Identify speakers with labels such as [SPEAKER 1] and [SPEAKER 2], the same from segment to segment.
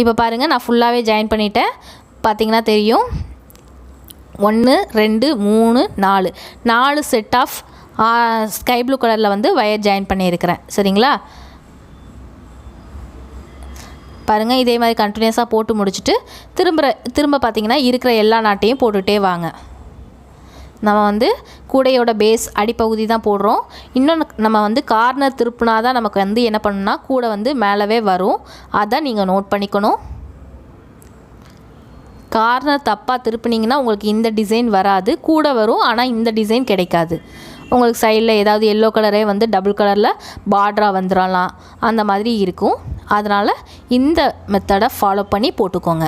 [SPEAKER 1] இப்போ பாருங்கள் நான் ஃபுல்லாகவே ஜாயின் பண்ணிட்டேன். பார்த்தீங்கன்னா தெரியும். ஒன்று ரெண்டு மூணு நாலு. நாலு செட் ஆஃப் ஸ்கை ப்ளூ கலரில் வந்து ஒயர் ஜாயின் பண்ணியிருக்கிறேன். சரிங்களா? பாருங்கள் இதே மாதிரி கண்டினியூஸாக போட்டு முடிச்சுட்டு திரும்ப திரும்ப பார்த்தீங்கன்னா இருக்கிற எல்லா நாட்டையும் போட்டுகிட்டே வாங்க. நம்ம வந்து கூடையோட பேஸ் அடிப்பகுதி தான் போடுறோம். இன்னொன்று நம்ம வந்து கார்னர் திருப்பினா தான் நமக்கு வந்து என்ன பண்ணணும்னா கூடை வந்து மேலவே வரும். அதை நீங்கள் நோட் பண்ணிக்கணும். கார்னர் தப்பாக திருப்பினீங்கன்னா உங்களுக்கு இந்த டிசைன் வராது. கூட வரும் ஆனால் இந்த டிசைன் கிடைக்காது. உங்களுக்கு சைடில் ஏதாவது எல்லோ கலரே வந்து டபுள் கலரில் பார்டராக வந்துடலாம் அந்த மாதிரி இருக்கும். அதனால் இந்த மெத்தடை ஃபாலோ பண்ணி போட்டுக்கோங்க.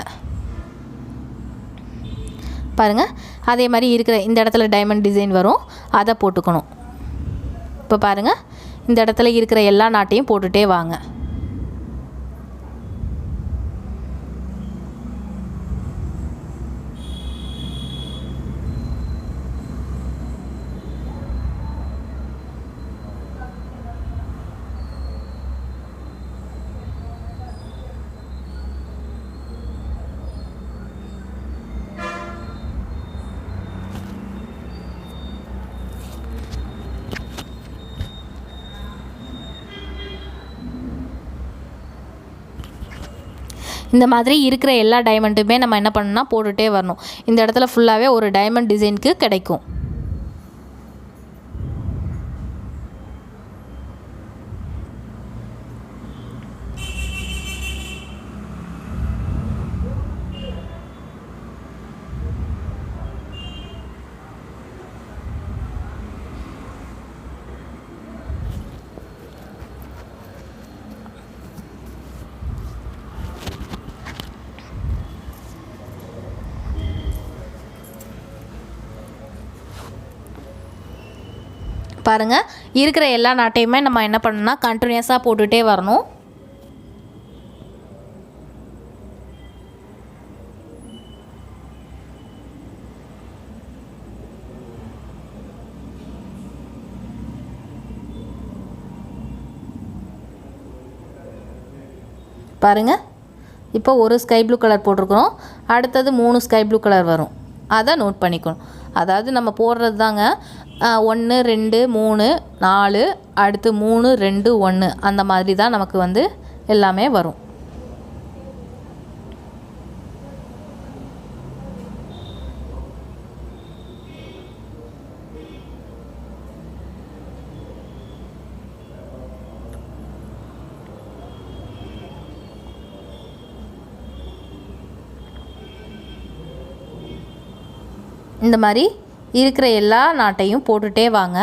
[SPEAKER 1] பாருங்கள் அதே மாதிரி இருக்கிற இந்த இடத்துல டைமண்ட் டிசைன் வரும். அதை போட்டுக்கணும். இப்போ பாருங்கள் இந்த இடத்துல இருக்கிற எல்லா நாட்டையும் போட்டுகிட்டே வாங்க. இந்த மாதிரி இருக்கிற எல்லா டைமண்டுமே நம்ம என்ன பண்ணணும்னா போட்டுகிட்டே வரணும். இந்த இடத்துல ஃபுல்லாகவே ஒரு டைமண்ட் டிசைனுக்கு கிடைக்கும். பாருங்கள் இருக்கிற எல்லா நாட்டையுமே நம்ம என்ன பண்ணணும்னா கண்டினியூஸாக போட்டுகிட்டே வரணும். பாருங்கள் இப்போ ஒரு ஸ்கை ப்ளூ கலர் போட்டிருக்கிறோம். அடுத்தது மூணு ஸ்கை ப்ளூ கலர் வரும். அதை நோட் பண்ணிக்கணும். அதாவது நம்ம போடுறது தாங்க ஒன்று ரெண்டு மூணு நாலு அடுத்து மூணு ரெண்டு ஒன்று அந்த மாதிரி தான் நமக்கு வந்து எல்லாமே வரும். இந்த மாதிரி இருக்கிற எல்லா நாட்டையும் போட்டுகிட்டே வாங்க.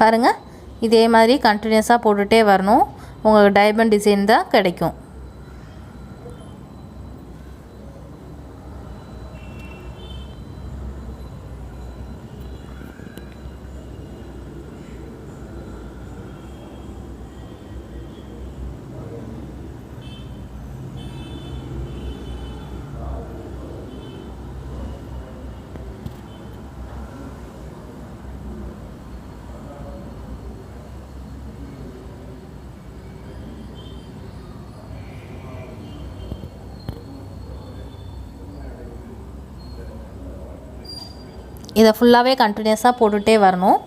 [SPEAKER 1] பாருங்கள் இதே மாதிரி கண்டினியூஸாக போட்டுகிட்டே வரணும். உங்களுக்கு டைமண்ட் டிசைன் தான் கிடைக்கும். இதை ஃபுல்லாகவே கண்டினியூஸாக போட்டுகிட்டே வரணும்.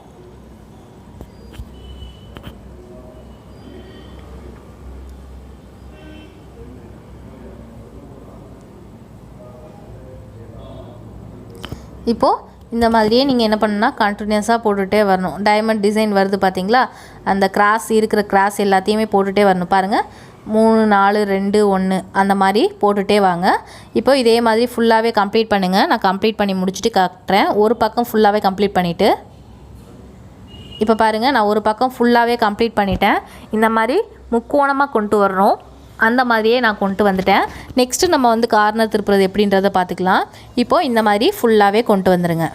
[SPEAKER 1] இப்போது இந்த மாதிரியே நீங்கள் என்ன பண்ணுன்னா கண்டினியூஸாக போட்டுகிட்டே வரணும். டைமண்ட் டிசைன் வருது பார்த்தீங்களா அந்த கிராஸ் இருக்கிற கிராஸ் எல்லாத்தையுமே போட்டுகிட்டே வரணும். பாருங்கள் மூணு நாலு ரெண்டு ஒன்று அந்த மாதிரி போட்டுகிட்டே வாங்க. இப்போ இதே மாதிரி ஃபுல்லாகவே கம்ப்ளீட் பண்ணுங்கள் நான் கம்ப்ளீட் பண்ணி முடிச்சுட்டு காட்டுறேன். ஒரு பக்கம் ஃபுல்லாகவே கம்ப்ளீட் பண்ணிவிட்டு இப்போ பாருங்கள் நான் ஒரு பக்கம் ஃபுல்லாகவே கம்ப்ளீட் பண்ணிட்டேன். இந்த மாதிரி முக்கோணமாக கொண்டு வரணும். அந்த மாதிரியே நான் கொண்டு வந்துட்டேன். நெக்ஸ்ட்டு நம்ம வந்து கார்னர் திருப்புறது எப்படின்றத பார்த்துக்கலாம். இப்போது இந்த மாதிரி ஃபுல்லாகவே கொண்டு வந்துடுங்க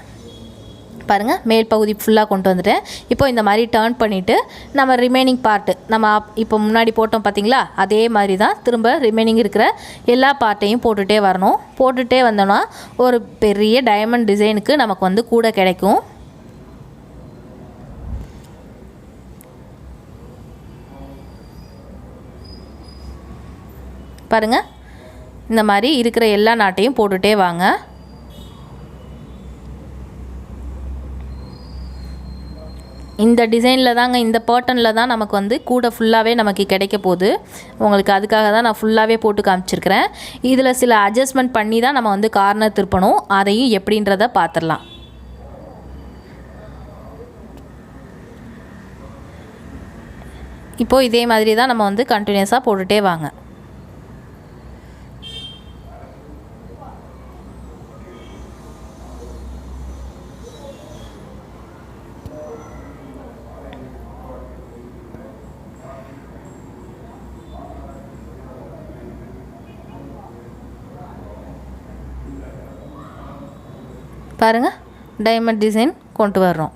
[SPEAKER 1] பாருங்கள் மேல் பகுதி ஃபுல்லாக கொண்டு வந்துட்டேன். இப்போ இந்த மாதிரி டேர்ன் பண்ணிவிட்டு நம்ம ரிமைனிங் பார்ட்டு நம்ம இப்போ முன்னாடி போட்டோம் பார்த்தீங்களா? அதே மாதிரி தான் திரும்ப ரிமைனிங் இருக்கிற எல்லா பார்ட்டையும் போட்டுகிட்டே வரணும். போட்டுகிட்டே வந்தோம்னா ஒரு பெரிய டைமண்ட் டிசைனுக்கு நமக்கு வந்து கூட கிடைக்கும். பாருங்கள் இந்த மாதிரி இருக்கிற எல்லா நாட்டையும் போட்டுகிட்டே வாங்க. இந்த டிசைனில் தாங்க இந்த பேட்டர்னில் தான் நமக்கு வந்து கூட ஃபுல்லாகவே நமக்கு கிடைக்க போகுது. உங்களுக்கு அதுக்காக தான் நான் ஃபுல்லாகவே போட்டு காமிச்சிருக்கிறேன். இதில் சில அட்ஜஸ்ட்மெண்ட் பண்ணி தான் நம்ம வந்து கார்னர் திருப்பணும். அதையும் எப்படின்றத பார்த்துடலாம் இப்போது இதே மாதிரி தான் நம்ம வந்து கண்டினியூஸாக போட்டுகிட்டே வாங்க. பாருங்கள் டைமண்ட் டிசைன் கொண்டு வர்றோம்.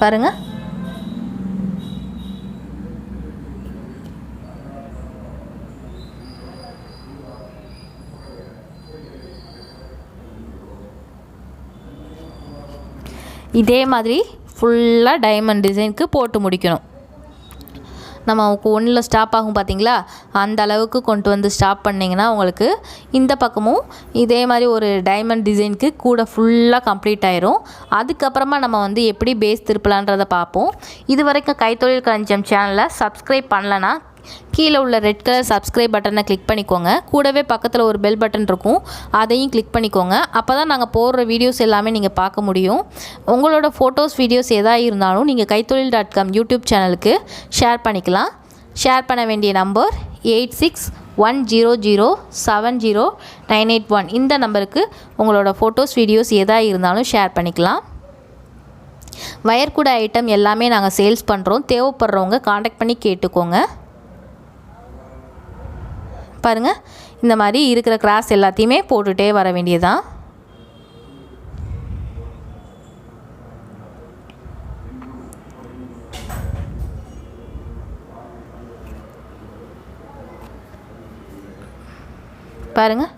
[SPEAKER 1] பாருங்க. இதே மாதிரி ஃபுல்லாக டைமண்ட் டிசைனுக்கு போட்டு முடிக்கணும். நம்ம ஒன்றில் ஸ்டாப் ஆகும் பார்த்தீங்களா அந்த அளவுக்கு கொண்டு வந்து ஸ்டாப் பண்ணிங்கன்னா உங்களுக்கு இந்த பக்கமும் இதே மாதிரி ஒரு டைமண்ட் டிசைனுக்கு கூட ஃபுல்லாக கம்ப்ளீட் ஆயிரும். அதுக்கப்புறமா நம்ம வந்து எப்படி பேஸ் திருப்பலான்றதை பார்ப்போம். இது வரைக்கும் கைத்தொழில் களஞ்சியம் சேனலை சப்ஸ்கிரைப் பண்ணலன்னா கீழே உள்ள ரெட் கலர் சப்ஸ்கிரைப் பட்டனை கிளிக் பண்ணிக்கோங்க. கூடவே பக்கத்தில் ஒரு பெல் பட்டன் இருக்கும். அதையும் கிளிக் பண்ணிக்கோங்க. அப்போ தான் நாங்கள் போடுற வீடியோஸ் எல்லாமே நீங்கள் பார்க்க முடியும். உங்களோட ஃபோட்டோஸ் வீடியோஸ் எதாக இருந்தாலும் நீங்கள் கைத்தொழில் டாட் காம் யூடியூப் சேனலுக்கு ஷேர் பண்ணிக்கலாம். ஷேர் பண்ண வேண்டிய number eight six one zero zero seven zero nine eight one இந்த நம்பருக்கு உங்களோட ஃபோட்டோஸ் வீடியோஸ் எதாக இருந்தாலும் ஷேர் பண்ணிக்கலாம். வயர்கூட ஐட்டம் எல்லாமே நாங்கள் சேல்ஸ் பண்ணுறோம் தேவைப்படுறவங்க காண்டாக்ட் பண்ணி கேட்டுக்கோங்க. பாருங்கள் இந்த மாதிரி இருக்கிற கிராஸ் எல்லாத்தையுமே போட்டுகிட்டே வர வேண்டியதான் பாருங்கள்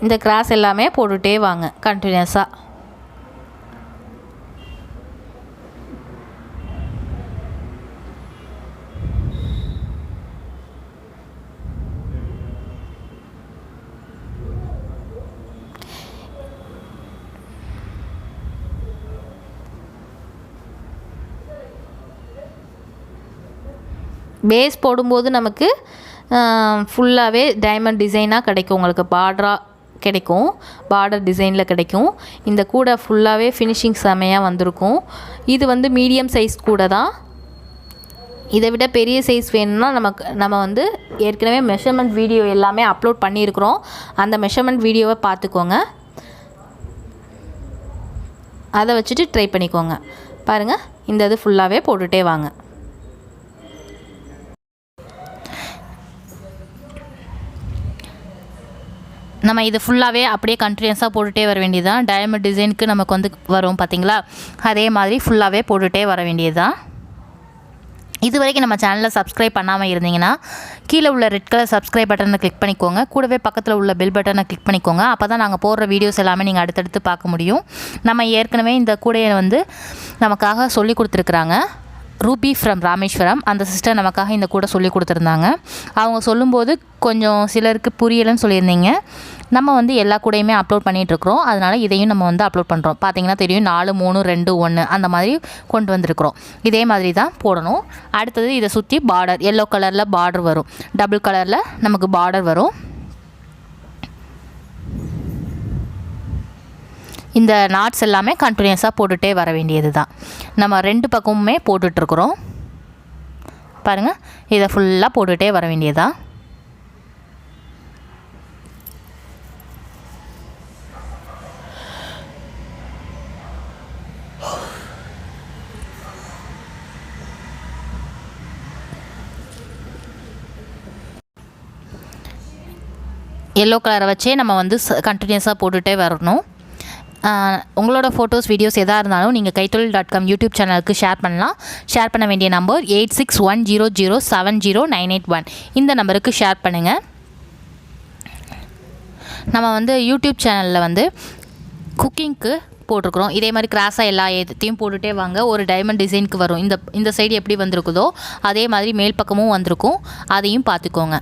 [SPEAKER 1] இந்த கிராஸ் எல்லாமே போட்டுகிட்டே வாங்க கண்டினியூஸாக பேஸ் போடும்போது நமக்கு ஃபுல்லாகவே டைமண்ட் டிசைனாக கிடைக்கும். உங்களுக்கு பார்டராக கிடைக்கும். பார்டர் டிசைனில் கிடைக்கும். இந்த கூடை ஃபுல்லாகவே ஃபினிஷிங் செமையாக வந்திருக்கும். இது வந்து மீடியம் சைஸ் கூடை தான். இதை விட பெரிய சைஸ் வேணும்னா நமக்கு நம்ம வந்து ஏற்கனவே மெஷர்மெண்ட் வீடியோ எல்லாமே அப்லோட் பண்ணியிருக்கிறோம். அந்த மெஷர்மெண்ட் வீடியோவை பார்த்துக்கோங்க. அதை வச்சுட்டு ட்ரை பண்ணிக்கோங்க. பாருங்கள் இந்த இது ஃபுல்லாகவே போட்டுகிட்டே வாங்க. நம்ம இது ஃபுல்லாகவே அப்படியே கண்டினியூஸாக போட்டுகிட்டே வர வேண்டியதுதான். டயமண்ட் டிசைனுக்கு நமக்கு வந்து வரும் பார்த்தீங்களா அதே மாதிரி ஃபுல்லாகவே போட்டுகிட்டே வர வேண்டியது தான் இது வரைக்கும் நம்ம சேனலை சப்ஸ்கிரைப் பண்ணாமல் இருந்தீங்கன்னா கீழே உள்ள ரெட் கலர் சப்ஸ்கிரைப் பட்டனை கிளிக் பண்ணிக்கோங்க. கூடவே பக்கத்தில் உள்ள பெல் பட்டனை கிளிக் பண்ணிக்கோங்க. அப்போ தான் நாங்கள் போடுற வீடியோஸ் எல்லாமே நீங்கள் அடுத்தடுத்து பார்க்க முடியும். நம்ம ஏற்கனவே இந்த கூடையை வந்து நமக்காக சொல்லி கொடுத்துருக்குறாங்க. ரூபி ஃப்ரம் ராமேஸ்வரம் அந்த சிஸ்டர் நமக்காக இந்த கூட சொல்லி கொடுத்துருந்தாங்க. அவங்க சொல்லும்போது கொஞ்சம் சிலருக்கு புரியலைன்னு சொல்லியிருந்தீங்க. நம்ம வந்து எல்லா கூடையுமே அப்லோட் பண்ணிகிட்ருக்குறோம் அதனால் இதையும் நம்ம வந்து அப்லோட் பண்ணுறோம் பார்த்தீங்கன்னா தெரியும் நாலு மூணு ரெண்டு ஒன்று அந்த மாதிரி கொண்டு வந்திருக்கிறோம். இதே மாதிரி தான் போடணும். அடுத்தது இதை சுற்றி பார்டர் எல்லோ கலரில் பார்டர் வரும். டபுள் கலரில் நமக்கு பார்டர் வரும். இந்த நாட்ஸ் எல்லாமே கண்டினியூஸாக போட்டுகிட்டே வர வேண்டியது தான் நம்ம ரெண்டு பக்கமுமே போட்டுட்ருக்குறோம் பாருங்கள் இதை ஃபுல்லாக போட்டுகிட்டே வர வேண்டியதுதான் எல்லோ கலரை வச்சே நம்ம வந்து கண்டினியூஸாக போட்டுகிட்டே வரணும். உங்களோட ஃபோட்டோஸ் வீடியோஸ் எதாக இருந்தாலும் நீங்கள் கைத்தொழில் டாட் காம் யூடியூப் சேனலுக்கு ஷேர் பண்ணலாம். ஷேர் பண்ண வேண்டிய number eight six one zero zero seven zero nine eight one இந்த நம்பருக்கு ஷேர் பண்ணுங்கள் நம்ம வந்து யூடியூப் சேனலில் வந்து குக்கிங்க்கு போட்டிருக்கிறோம். இதே மாதிரி கிராஸாக எல்லா எதையும் போட்டுகிட்டே வாங்க. ஒரு டைமண்ட் டிசைனுக்கு வரும். இந்த இந்த சைடு எப்படி வந்திருக்குதோ அதே மாதிரி மேல் பக்கமும் வந்திருக்கும். அதையும் பார்த்துக்கோங்க.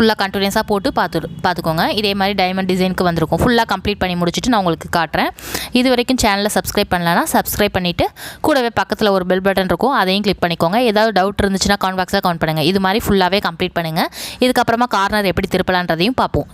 [SPEAKER 1] ஃபுல்லாக கண்டினியூஸாக போட்டு பார்த்து பார்த்துக்கோங்க. இதே மாதிரி டைமண்ட் டிசைனுக்கு வந்திருக்கும். ஃபுல்லாக கம்ப்ளீட் பண்ணி முடிச்சுட்டு நான் உங்களுக்கு காட்டுறேன். இது வரைக்கும் சேனலை சப்ஸ்கிரைப் பண்ணலன்னா சப்ஸ்கிரைப் பண்ணிவிட்டு கூடவே பக்கத்தில் ஒரு பெல் பட்டன் இருக்கும். அதையும் கிளிக் பண்ணிக்கோங்க. ஏதாவது டவுட் இருந்துச்சுன்னா கான்பாக்ஸாக கவுண்ட் பண்ணுங்கள் இது மாதிரி ஃபுல்லாகவே கம்ப்ளீட் பண்ணுங்கள் இதுக்கப்புறமா கார்னர் எப்படி திருப்பலான்றதையும் பார்ப்போம்.